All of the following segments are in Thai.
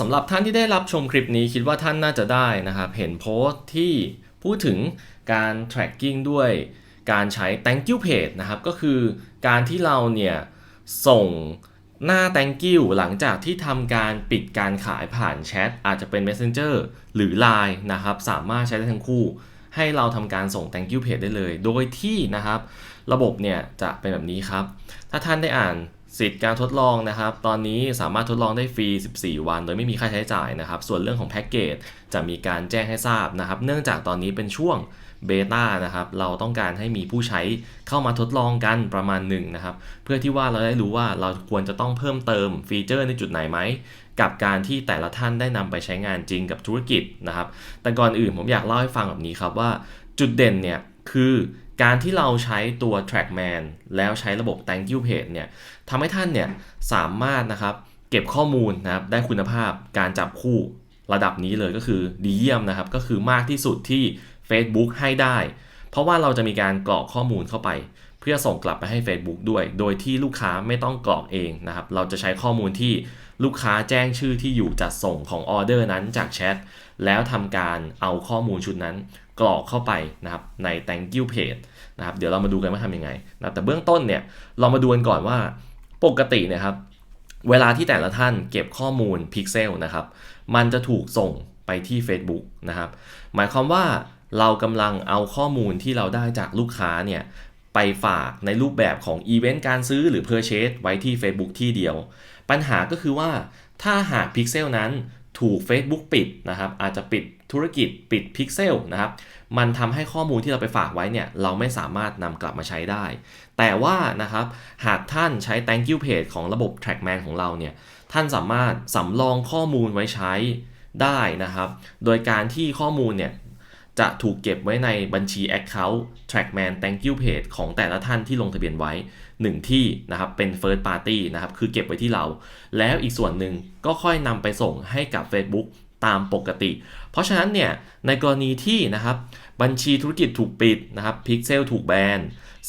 สำหรับท่านที่ได้รับชมคลิปนี้คิดว่าท่านน่าจะได้นะครับ เห็นโพสต์ที่พูดถึงการ tracking ด้วยการใช้ thank you page นะครับ ก็คือการที่เราเนี่ยส่งหน้า thank you หลังจากที่ทำการปิดการขายผ่านแชทอาจจะเป็น messenger หรือ line นะครับ สามารถใช้ได้ทั้งคู่ ให้เราทำการส่ง thank you page ได้เลย โดยที่นะครับ ระบบเนี่ยจะเป็นแบบนี้ครับ ถ้าท่านได้อ่าน สิทธิ์การทดลองนะครับ ตอนนี้สามารถทดลองได้ฟรี 14 วัน โดยไม่มีค่าใช้จ่ายนะครับ ส่วนเรื่องของแพ็กเกจจะมีการแจ้งให้ทราบนะครับ เนื่องจากตอนนี้เป็นช่วงเบต้านะครับ เราต้องการให้มีผู้ใช้เข้ามาทดลองกันประมาณหนึ่งนะครับ เพื่อที่ว่าเราได้รู้ว่าเราควรจะต้องเพิ่มเติมฟีเจอร์ในจุดไหนไหม กับการที่แต่ละท่านได้นำไปใช้งานจริงกับธุรกิจนะครับ แต่ก่อนอื่นผมอยากเล่าให้ฟังแบบนี้ครับว่าจุดเด่นเนี่ยคือ การที่เราใช้ตัว trackman แล้วใช้ระบบ thank you page เนี่ยทำให้ท่านเนี่ยสามารถนะครับเก็บข้อมูลนะครับได้คุณภาพการจับคู่ระดับนี้เลยก็คือดีเยี่ยมนะครับ ก็คือมากที่สุดที่ Facebook ให้ได้ เพราะว่าเราจะมีการกรอกข้อมูลเข้าไป เพื่อส่งกลับไปให้ Facebook ด้วย โดยที่ลูกค้าไม่ต้องกรอกเองนะครับ เราจะใช้ข้อมูลที่ลูกค้าแจ้งชื่อที่อยู่จัดส่งของออเดอร์นั้นจากแชทแล้วทำการเอาข้อมูลชุดนั้นกรอกเข้าไปนะครับใน thank you page นะครับเดี๋ยวเรามาดูกันว่าทำยังไงนะแต่เบื้องต้นเนี่ยเรามาดูกันก่อนว่าปกติเนะครับเวลาที่แต่ละท่านเก็บข้อมูลพิกเซลนะครับมันจะถูกส่งไปที่ Facebook นะครับหมายความว่าเรากำลังเอาข้อมูลที่เราได้จากลูกค้าเนี่ยไปฝากในรูปแบบของอีเวนต์การซื้อหรือ Purchase ไว้ที่ Facebook ที่เดียว ปัญหาก็คือว่าถ้าหากพิกเซลนั้นถูก Facebook ปิดนะครับอาจจะปิด ธุรกิจปิดพิกเซลนะครับมันทำให้ข้อมูลที่เราไปฝากไว้เนี่ยเราไม่สามารถนำกลับมาใช้ได้ แต่ว่านะครับหากท่านใช้ thank you page ของระบบ trackman ของเราเนี่ยท่านสามารถสำรองข้อมูลไว้ใช้ได้นะครับ โดยการที่ข้อมูลเนี่ยจะถูกเก็บไว้ในบัญชี Account Trackman Thank You Page ของแต่ละท่านที่ลงทะเบียนไว้ 1 ที่นะครับเป็น First Party นะครับคือเก็บไว้ที่เรา แล้วอีกส่วนหนึ่งก็ค่อยนำไปส่งให้กับ Facebook ตามปกติ เพราะฉะนั้นเนี่ยในกรณีที่นะครับบัญชีธุรกิจถูกปิดนะครับพิกเซลถูกแบน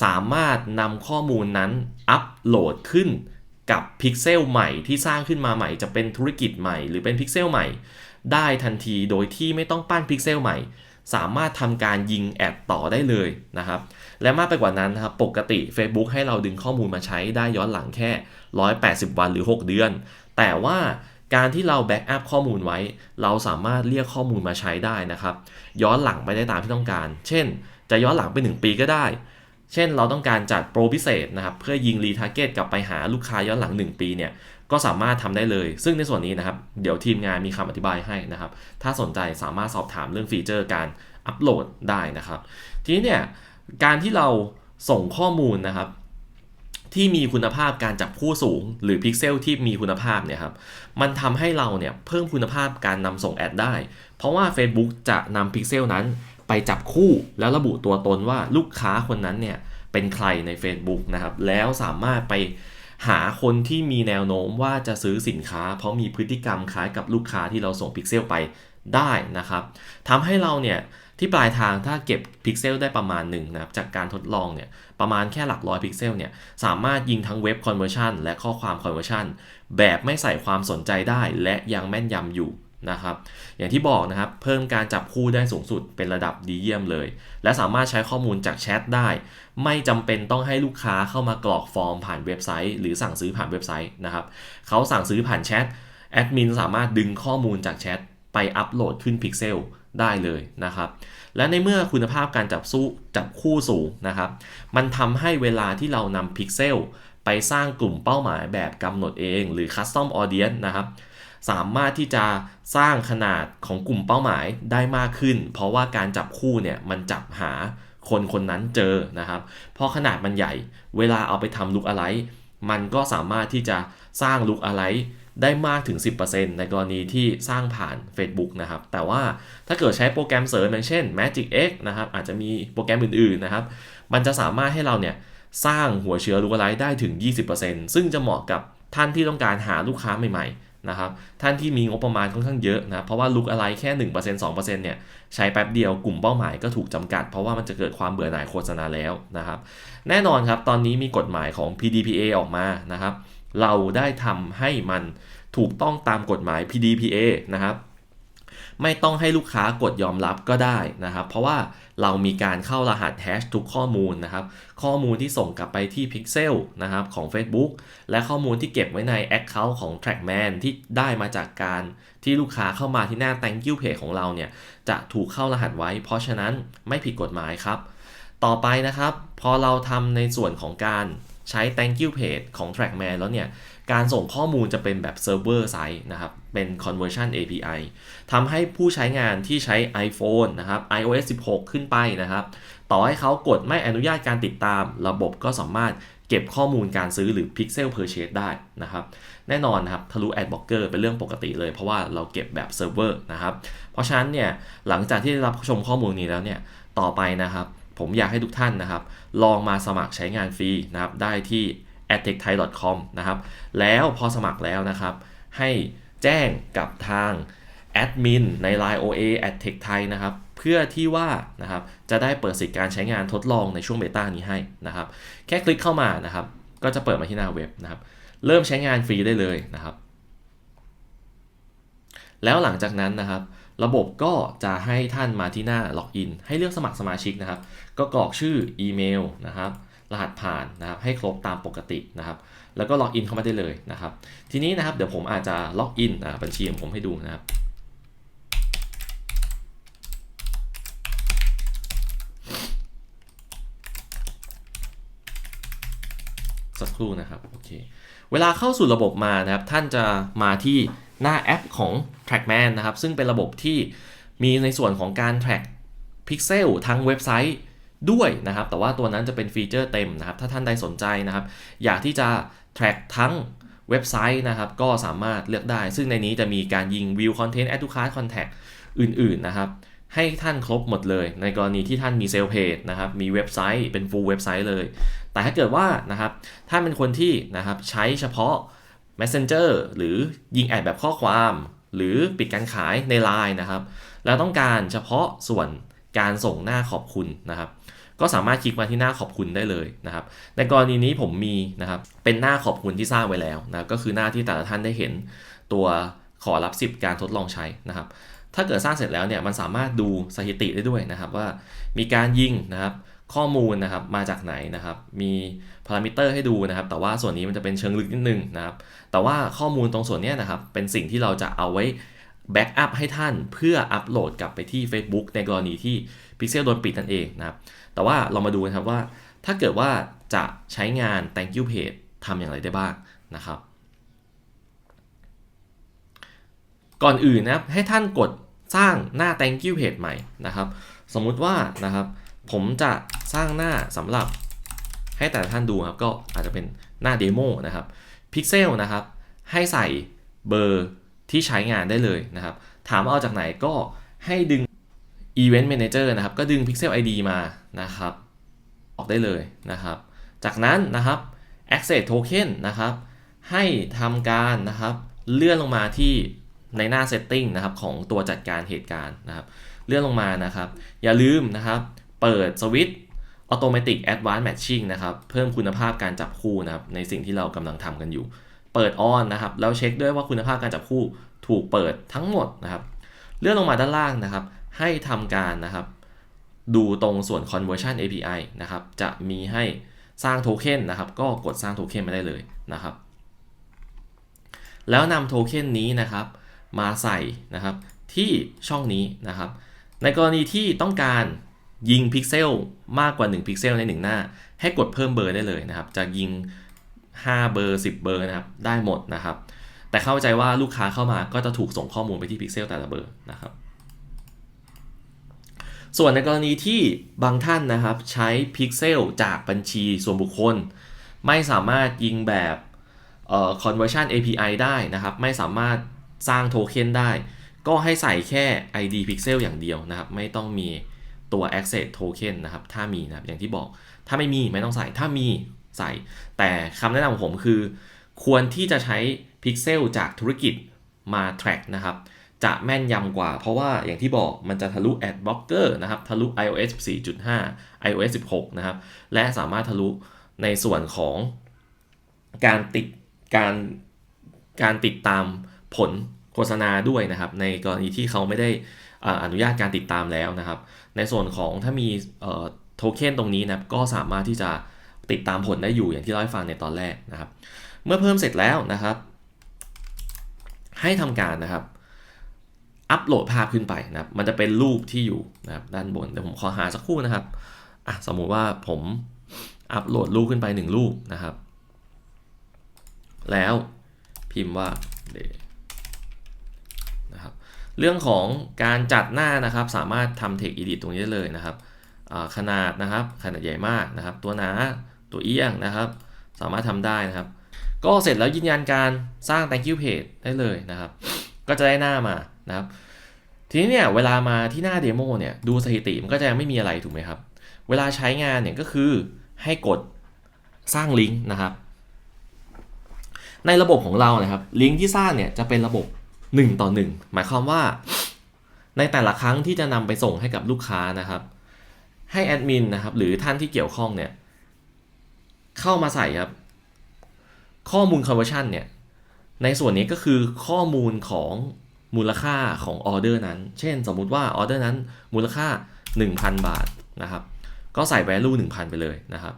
สามารถนำข้อมูลนั้นอัปโหลดขึ้นกับพิกเซลใหม่ที่สร้างขึ้นมาใหม่จะเป็นธุรกิจใหม่หรือเป็นพิกเซลใหม่ ได้ทันทีโดยที่ไม่ต้องปั้นพิกเซลใหม่ สามารถทำการยิงแอดต่อได้เลยนะครับ และมากไปกว่านั้นนะครับปกติ Facebook ให้เราดึงข้อมูลมาใช้ได้ย้อนหลังแค่ 180 วันหรือ 6 เดือน แต่ว่า การที่เราแบ็กอัพข้อมูลไว้ เราสามารถเรียกข้อมูลมาใช้ได้นะครับ ย้อนหลังไปได้ตามที่ต้องการ เช่น จะย้อนหลังไป 1 ปีก็ได้ เช่น เราต้องการจัดโปรพิเศษนะครับ เพื่อยิงรีทาร์เก็ตกลับไปหาลูกค้าย้อนหลัง 1 ปีเนี่ย ก็สามารถทำได้เลย ซึ่งในส่วนนี้นะครับ เดี๋ยวทีมงานมีคำอธิบายให้นะครับ ถ้าสนใจสามารถสอบถามเรื่องฟีเจอร์การอัปโหลดได้นะครับ ทีนี้เนี่ย การที่เราส่งข้อมูลนะครับ ที่มีคุณภาพการจับคู่สูง หรือพิกเซลที่มีคุณภาพเนี่ยครับมันทำให้เราเนี่ยเพิ่มคุณภาพการนำส่งแอดได้ เพราะว่า Facebook จะนำพิกเซลนั้นไปจับคู่แล้วระบุตัวตนว่าลูกค้าคนนั้นเนี่ยเป็นใครใน Facebook นะครับแล้วสามารถไปหาคนที่มีแนวโน้มว่าจะซื้อสินค้า เพราะมีพฤติกรรมคล้ายกับลูกค้าที่เราส่งพิกเซลไปได้นะครับทำให้เราเนี่ย ที่ปลายทางถ้าเก็บพิกเซลได้ประมาณหนึ่งนะครับจากการทดลองเนี่ยประมาณแค่หลักร้อยพิกเซลเนี่ยสามารถยิงทั้งเว็บคอนเวอร์ชันและข้อความคอนเวอร์ชันแบบไม่ใส่ความสนใจได้และยังแม่นยำอยู่นะครับอย่างที่บอกนะครับเพิ่มการจับคู่ได้สูงสุดเป็นระดับดีเยี่ยมเลย และสามารถใช้ข้อมูลจากแชทได้ ไม่จำเป็นต้องให้ลูกค้าเข้ามากรอกฟอร์มผ่านเว็บไซต์ หรือสั่งซื้อผ่านเว็บไซต์นะครับเขาสั่งซื้อผ่านแชทแอดมินสามารถดึงข้อมูลจากแชทไปอัปโหลดขึ้นพิกเซล ได้เลยนะครับ และในเมื่อคุณภาพการจับสู้จับคู่สูงนะครับ มันทำให้เวลาที่เรานำพิกเซลไปสร้างกลุ่มเป้าหมายแบบกำหนดเองหรือ Custom Audience นะครับ สามารถที่จะสร้างขนาดของกลุ่มเป้าหมายได้มากขึ้น เพราะว่าการจับคู่เนี่ยมันจับหาคนคนนั้นเจอนะครับเพราะขนาดมันใหญ่ เวลาเอาไปทำลุกอะไร มันก็สามารถที่จะสร้างลุกอะไร ได้มากถึง 10%ในกรณีที่สร้างผ่าน Facebook นะครับ แต่ว่าถ้าเกิดใช้โปรแกรมเสริมอย่างเช่น Magic X นะครับ อาจจะมีโปรแกรมอื่นๆนะครับ มันจะสามารถให้เราเนี่ยสร้างหัวเชื้อลูกไลได้ถึง 20%ซึ่งจะเหมาะกับท่านที่ต้องการหาลูกค้าใหม่ๆนะครับ ท่านที่มีงบประมาณค่อนข้างเยอะนะ เพราะว่าลูกอะไรแค่ 1% 2%เนี่ยใช้แป๊บเดียวกลุ่มเป้าหมายก็ถูกจำกัด เพราะว่ามันจะเกิดความเบื่อหน่ายโฆษณาแล้วนะครับ แน่นอนครับตอนนี้มีกฎหมายของ PDPA ออกมานะครับ เราได้ทำให้มันถูกต้องตามกฎหมาย PDPA นะครับ ไม่ต้องให้ลูกค้ากดยอมรับก็ได้นะครับ เพราะว่าเรามีการเข้ารหัสแฮชทุกข้อมูลนะครับ ข้อมูลที่ส่งกลับไปที่ Pixel นะครับของ Facebook และข้อมูลที่เก็บไว้ใน Account ของ Trackman ที่ได้มาจากการที่ลูกค้าเข้ามาที่หน้า Thank you page ของเราเนี่ย จะถูกเข้ารหัสไว้ เพราะฉะนั้นไม่ผิดกฎหมายครับ ต่อไปนะครับ พอเราทำในส่วนของการ ใช้ thank you page ของ Trackman แล้วเนี่ย การส่งข้อมูลจะเป็นแบบ server side นะครับ เป็น conversion API ทำให้ผู้ใช้งานที่ใช้ iPhone นะครับ iOS 16 ขึ้นไปนะครับ ต่อให้เขากดไม่อนุญาตการติดตาม ระบบก็สามารถเก็บข้อมูลการซื้อหรือ Pixel Purchase ได้นะครับ แน่นอนนะครับทะลุ Ad Blocker เป็นเรื่องปกติเลย เพราะว่าเราเก็บแบบเซิร์ฟเวอร์นะครับ เพราะฉะนั้นเนี่ยหลังจากที่ได้รับชมข้อมูลนี้แล้วเนี่ยต่อไปนะครับ ผมอยากให้ทุกท่านนะครับ ลองมาสมัครใช้งานฟรีนะครับ ได้ที่ adtechthai.com นะครับ แล้วพอสมัครแล้วนะครับ ให้แจ้งกับทางแอดมินใน Line OA adtechthai นะครับ เพื่อที่ว่านะครับจะได้เปิดสิทธิการใช้งานทดลองในช่วงเบต้านี้ให้นะครับ แค่คลิกเข้ามานะครับ ก็จะเปิดมาที่หน้าเว็บนะครับ เริ่มใช้งานฟรีได้เลยนะครับ แล้วหลังจากนั้นนะครับ ระบบก็จะให้ท่านมาที่หน้าล็อกอินให้เลือกสมัครสมาชิกนะครับ ก็กรอกชื่ออีเมลนะครับรหัสผ่านนะครับให้ครบตามปกตินะครับ แล้วก็ล็อกอินเข้ามาได้เลยนะครับ ทีนี้นะครับเดี๋ยวผมอาจจะล็อกอินบัญชีของผมให้ดูนะครับ สักครู่นะครับโอเคเวลาเข้าสู่ระบบมานะครับ ท่านจะมาที่หน้าแอปของ Trackman นะครับ ซึ่งเป็นระบบที่มีในส่วนของการ track Pixel ทั้งเว็บไซต์ด้วยนะครับ แต่ว่าตัวนั้นจะเป็นฟีเจอร์เต็มนะครับ ถ้าท่านใดสนใจนะครับ อยากที่จะ track ทั้งเว็บไซต์นะครับ ก็สามารถเลือกได้ ซึ่งในนี้จะมีการยิง view content add to cart contact อื่น ๆ นะครับ ให้ท่านครบหมดเลย ในกรณีที่ท่านมีเซลเพจนะครับ มีเว็บไซต์เป็น full เว็บไซต์เลย แต่ถ้าเกิดว่านะครับท่านเป็นคนที่นะครับใช้เฉพาะ Messenger หรือยิงแอดแบบข้อความ หรือปิดการขายใน Line นะครับแล้วต้องการเฉพาะส่วนการส่งหน้าขอบคุณนะครับ ก็สามารถคลิกมาที่หน้าขอบคุณได้เลยนะครับ ในกรณีนี้ผมมีนะครับเป็นหน้าขอบคุณที่สร้างไว้แล้วนะก็คือหน้าที่แต่ละท่านได้เห็นตัวขอรับสิบการทดลองใช้นะครับ ถ้าเกิดสร้างเสร็จแล้วเนี่ยมันสามารถดูสถิติได้ด้วยนะครับว่ามีการยิงนะครับ ข้อมูลนะครับมาจากไหนนะครับ มีพารามิเตอร์ให้ดูนะครับ แต่ว่าส่วนนี้มันจะเป็นเชิงลึกนิดนึงนะครับ แต่ว่าข้อมูลตรงส่วนนี้นะครับ เป็นสิ่งที่เราจะเอาไว้แบ็กอัพให้ท่านเพื่ออัปโหลดกลับไปที่ Facebook ในกรณีที่ Pixel โดนปิดนั่นเองนะครับ แต่ว่าเรามาดูนะครับว่า ถ้าเกิดว่าจะใช้งาน thank you page ทำอย่างไรได้บ้างนะครับ ก่อนอื่นนะครับให้ท่านกดสร้างหน้า thank you page ใหม่นะครับ สมมุติว่านะครับ ผมจะสร้างหน้าสำหรับให้แต่ละท่านดูครับ ก็อาจจะเป็นหน้าเดโมนะครับ Pixel นะครับให้ใส่เบอร์ที่ใช้งานได้เลยนะครับ ถามว่าเอาจากไหนก็ให้ดึง Event Manager นะครับ ก็ดึง Pixel ID มานะครับ ออกได้เลยนะครับ จากนั้นนะครับ Access Token นะครับ ให้ทำการนะครับ เลื่อนลงมาที่ในหน้า Setting นะครับ ของตัวจัดการเหตุการณ์นะครับ เลื่อนลงมานะครับ อย่าลืมนะครับ เปิดสวิตช์ Automatic Advanced Matching นะครับ เพิ่มคุณภาพการจับคู่นะครับ ในสิ่งที่เรากำลังทำกันอยู่ เปิด on นะครับ แล้วเช็คด้วยว่าคุณภาพการจับคู่ถูกเปิดทั้งหมดนะครับ เลื่อนลงมาด้านล่างนะครับ ให้ทำการนะครับ ดูตรงส่วน conversion API นะครับ จะมีให้สร้างโทเค็นนะครับ ก็กดสร้างโทเค็นมาได้เลยนะครับ แล้วนำโทเค็นนี้นะครับ มาใส่นะครับที่ช่องนี้นะครับ ในกรณีที่ต้องการ ยิงพิกเซลมากกว่า 1 พิกเซลใน 1 หน้า ให้กดเพิ่มเบอร์ได้เลยนะครับ จะยิง 5 เบอร์ 10 เบอร์นะครับ ได้หมดนะครับ แต่เข้าใจว่าลูกค้าเข้ามาก็จะถูกส่งข้อมูลไปที่พิกเซลแต่ละเบอร์นะครับ ส่วนในกรณีที่บางท่านนะครับใช้พิกเซลจากบัญชีส่วนบุคคล ไม่สามารถยิงแบบเอ่อ conversion API ได้นะครับ ไม่สามารถสร้างโทเค็นได้ ก็ให้ใส่แค่ ID pixel อย่างเดียวนะครับ ไม่ต้องมี ตัว access token นะครับ ถ้ามีนะครับ อย่างที่บอก ถ้าไม่มีไม่ต้องใส่ ถ้ามีใส่ แต่คำแนะนำของผมคือ ควรที่จะใช้ pixel จากธุรกิจมา track นะครับ จะแม่นยำกว่า เพราะว่าอย่างที่บอกมันจะทะลุ ad blocker นะครับ ทะลุ iOS 4.5 iOS 16 นะครับ และสามารถทะลุในส่วนของการติดการการติดตามผลโฆษณาด้วยนะครับ ในกรณีที่เขาไม่ได้ออนุญาตการติดตามแล้วนะครับ ในส่วนของถ้ามีโทเค็นตรงนี้นะครับก็สามารถที่จะติดตามผลได้อยู่อย่างที่เล่าให้ฟังในตอนแรกนะครับ เมื่อเพิ่มเสร็จแล้วนะครับ ให้ทำการนะครับ อัปโหลดภาพขึ้นไปนะครับ มันจะเป็นรูปที่อยู่นะครับด้านบนเดี๋ยวผมขอหาสักครู่นะครับอะสมมุติว่าผมอัปโหลดรูปขึ้นไปหนึ่งรูปนะครับ แล้วพิมพ์ว่า day เรื่องของการจัดหน้านะครับ สามารถทำ text edit ตรงนี้ได้เลยนะครับขนาดนะครับขนาดใหญ่มากนะครับ ตัวหนาตัวเอียงนะครับ สามารถทำได้นะครับ ก็เสร็จแล้วยืนยันการสร้าง thank you page ได้เลยนะครับ ก็จะได้หน้ามานะครับ ทีนี้เนี่ยเวลามาที่หน้าเดโมเนี่ยดูสถิติมันก็จะยังไม่มีอะไรถูกไหมครับ เวลาใช้งานเนี่ยก็คือให้กดสร้างลิงก์นะครับ ในระบบของเรานะครับลิงก์ที่สร้างเนี่ยจะเป็นระบบ 1 ต่อ 1 หมายความว่า ในแต่ละครั้งที่จะนำไปส่งให้กับลูกค้านะครับ ให้แอดมินนะครับหรือท่านที่เกี่ยวข้องเนี่ยเข้ามาใส่ครับข้อมูล conversion เนี่ยในส่วนนี้ก็คือข้อมูลของมูลค่าของออเดอร์นั้น เช่น สมมุติว่าออเดอร์นั้นมูลค่า 1,000 บาทนะครับ ก็ใส่ value 1,000 ไปเลยนะครับ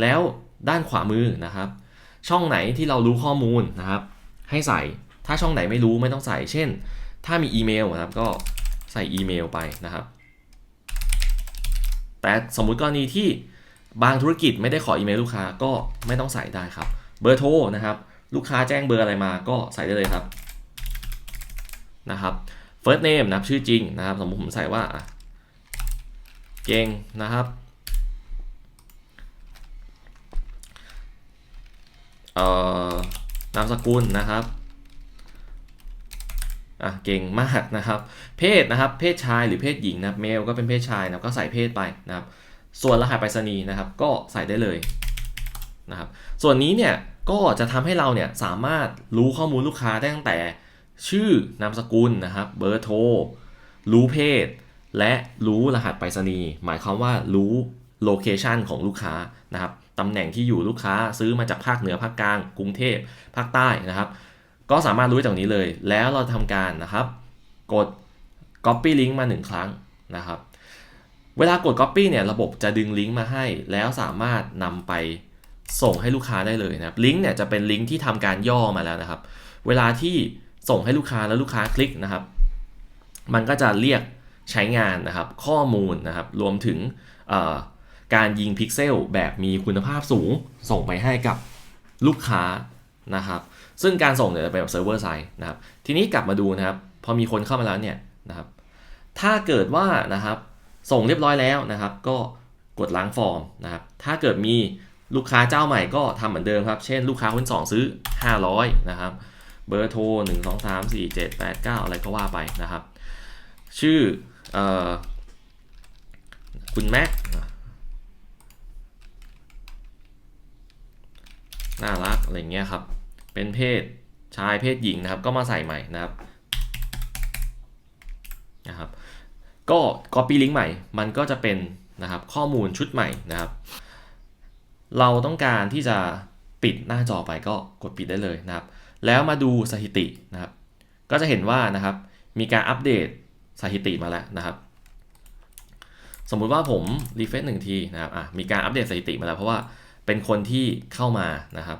แล้วด้านขวามือนะครับ ช่องไหนที่เรารู้ข้อมูลนะครับ ให้ใส่ ถ้าช่องไหนไม่รู้ไม่ต้องใส่ เช่น ถ้ามีอีเมลนะครับก็ใส่อีเมลไปนะครับ แต่สมมุติกรณีที่บางธุรกิจไม่ได้ขออีเมลลูกค้าก็ไม่ต้องใส่ได้ครับ เบอร์โทรนะครับ ลูกค้าแจ้งเบอร์อะไรมาก็ใส่ได้เลยครับนะครับ first name นะครับชื่อจริงนะครับ สมมติผมใส่ว่าเก่งนะครับเอ่อนามสกุลนะครับ อะเก่งมากนะครับ เพศนะครับ เพศชายหรือเพศหญิงนะเมลก็เป็นเพศชายนะก็ใส่เพศไปนะครับ ส่วนรหัสไปรษณีย์นะครับ ก็ใส่ได้เลยนะครับ ส่วนนี้เนี่ยก็จะทำให้เราเนี่ยสามารถรู้ข้อมูลลูกค้าได้ตั้งแต่ชื่อนามสกุลนะครับเบอร์โทรรู้เพศ และรู้รหัสไปรษณีย์หมายความว่ารู้โลเคชันของลูกค้านะครับตำแหน่งที่อยู่ลูกค้าซื้อมาจากภาคเหนือภาคกลางกรุงเทพภาคใต้นะครับ ก็สามารถรู้จากนี้เลย แล้วเราทำการนะครับ กด copy link มา 1 ครั้งนะครับ เวลากด copy เนี่ยระบบจะดึงลิงก์มาให้ แล้วสามารถนำไปส่งให้ลูกค้าได้เลยนะครับลิงก์เนี่ยจะเป็นลิงก์ที่ทำการย่อมาแล้วนะครับ เวลาที่ส่งให้ลูกค้าแล้วลูกค้าคลิกนะครับ มันก็จะเรียกใช้งานนะครับ ข้อมูลนะครับ รวมถึงการยิงพิกเซลแบบมีคุณภาพสูงส่งไปให้กับลูกค้านะครับ ซึ่งการส่งเนี่ยจะเป็นแบบเซิร์ฟเวอร์ไซด์นะครับทีนี้กลับมาดูนะครับพอมีคนเข้ามาแล้วเนี่ยนะครับถ้าเกิดว่านะครับส่งเรียบร้อยแล้วนะครับ ก็กดล้างฟอร์มนะครับถ้าเกิดมีลูกค้าเจ้าใหม่ก็ทำเหมือนเดิมครับ เช่นลูกค้าคนสองซื้อ 500นะครับเบอร์โทร 1 2 3 4 7 8 9 อะไรก็ว่าไปนะครับ ชื่ออคุณแม็กน่ารักอะไรเงี้ยครับ เป็นเพศชายเพศหญิงนะครับ ก็มาใส่ใหม่นะครับนะครับ ก็ copy link ใหม่ มันก็จะเป็นนะครับข้อมูลชุดใหม่นะครับ เราต้องการที่จะปิดหน้าจอไปก็กดปิดได้เลยนะครับ แล้วมาดูสถิตินะครับ ก็จะเห็นว่านะครับ มีการอัปเดตสถิติมาแล้วนะครับ สมมุติว่าผมรีเฟซหนึ่งทีนะครับอะมีการอัปเดตสถิติมาแล้วเพราะว่าเป็นคนที่เข้ามานะครับ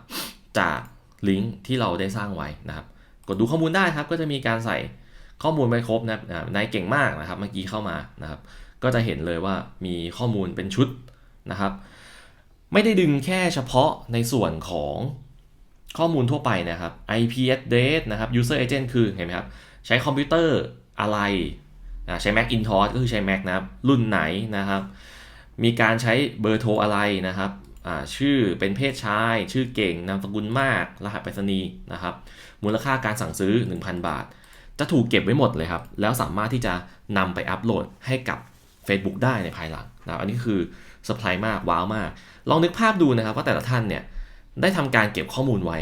จาก ลิงก์ที่เราได้สร้างไว้นะครับ กดดูข้อมูลได้ครับ ก็จะมีการใส่ข้อมูลไปครบนะครับนายเก่งมากนะครับ เมื่อกี้เข้ามานะครับ ก็จะเห็นเลยว่ามีข้อมูลเป็นชุดนะครับ ไม่ได้ดึงแค่เฉพาะในส่วนของข้อมูลทั่วไปนะครับ IP address นะครับ user agent คือเห็นไหมครับ ใช้คอมพิวเตอร์อะไรใช้ Macintosh ก็คือใช้ Mac นะครับ รุ่นไหนนะครับ มีการใช้เบอร์โทรอะไรนะครับ ชื่อเป็นเพศชาย ชื่อเก่ง นามสกุลมาก รหัสไปรษณีย์นะครับ มูลค่าการสั่งซื้อ 1,000 บาท จะถูกเก็บไว้หมดเลยครับ แล้วสามารถที่จะนำไปอัปโหลดให้กับ Facebook ได้ในภายหลังนะอันนี้คือเซอร์ไพรส์มากว้าวมาก ลองนึกภาพดูนะครับว่าแต่ละท่านเนี่ยได้ทำการเก็บข้อมูลไว้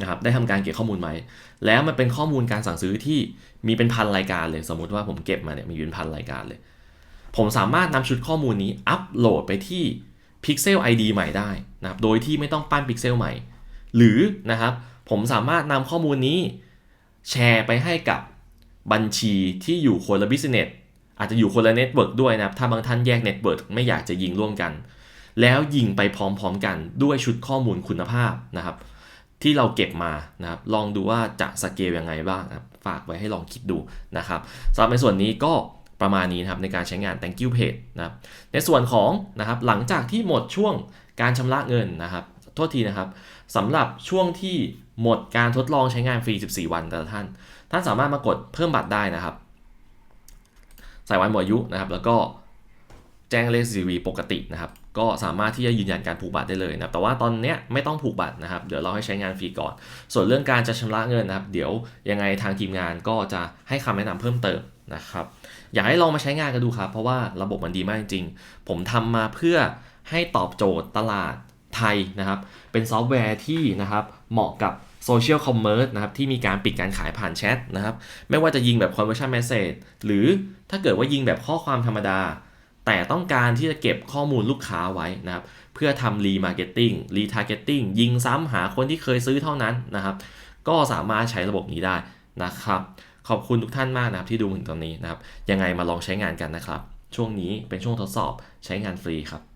นะครับได้ทำการเก็บข้อมูลไว้แล้วมันเป็นข้อมูลการสั่งซื้อที่มีเป็นพันรายการเลย สมมุติว่าผมเก็บมาเนี่ยมีเป็นพันรายการเลย ผมสามารถนำชุดข้อมูลนี้อัปโหลดไปที่ Pixel ID ใหม่ได้นะครับโดยที่ไม่ต้องปั้น Pixel ใหม่ หรือนะครับผมสามารถนำข้อมูลนี้ แชร์ไปให้กับบัญชีที่อยู่คนละบิสเนสอาจจะอยู่คนละเน็ตเวิร์กด้วยนะครับ ถ้าบางท่านแยกเน็ตเวิร์กไม่อยากจะยิงร่วมกัน แล้วยิงไปพร้อมๆกันด้วยชุดข้อมูลคุณภาพนะครับ ที่เราเก็บมานะครับ ลองดูว่าจะสเกลยังไงบ้างนะฝากไว้ให้ลองคิดดูนะครับสำหรับในส่วนนี้ก็ ประมาณนี้นะครับในการใช้งาน thank you page นะครับในส่วนของนะครับหลังจากที่หมดช่วงการชำระเงินนะครับโทษทีนะครับสำหรับช่วงที่หมดการทดลองใช้งานฟรี 14 วันแต่ละท่าน ท่านสามารถมากดเพิ่มบัตรได้นะครับ ใส่วันหมดอายุนะครับ แล้วก็แจ้งเลข CVV ปกตินะครับ ก็สามารถที่จะยืนยันการผูกบัตรได้เลยนะแต่ว่าตอนนี้ไม่ต้องผูกบัตรนะครับ เดี๋ยวเราให้ใช้งานฟรีก่อน ส่วนเรื่องการจะชำระเงินนะครับ เดี๋ยวยังไงทางทีมงานก็จะให้คำแนะนำเพิ่มเติมนะครับ อยากให้ลองมาใช้งานกันดูครับ เพราะว่าระบบมันดีมากจริงๆ ผมทำมาเพื่อให้ตอบโจทย์ตลาดไทยนะครับ เป็นซอฟต์แวร์ที่นะครับเหมาะกับโซเชียลคอมเมอร์สนะครับที่มีการปิดการขายผ่านแชทนะครับ ไม่ว่าจะยิงแบบ conversion message หรือถ้าเกิดว่ายิงแบบข้อความธรรมดา แต่ต้องการที่จะเก็บข้อมูลลูกค้าไว้นะครับ เพื่อทำรีมาร์เก็ตติ้งรีทาร์เก็ตติ้งยิงซ้ำหาคนที่เคยซื้อเท่านั้นนะครับ ก็สามารถใช้ระบบนี้ได้นะครับ ขอบคุณทุกท่านมากนะครับที่ดูถึงตอนนี้นะครับ ยังไงมาลองใช้งานกันนะครับ ช่วงนี้เป็นช่วงทดสอบใช้งานฟรีครับ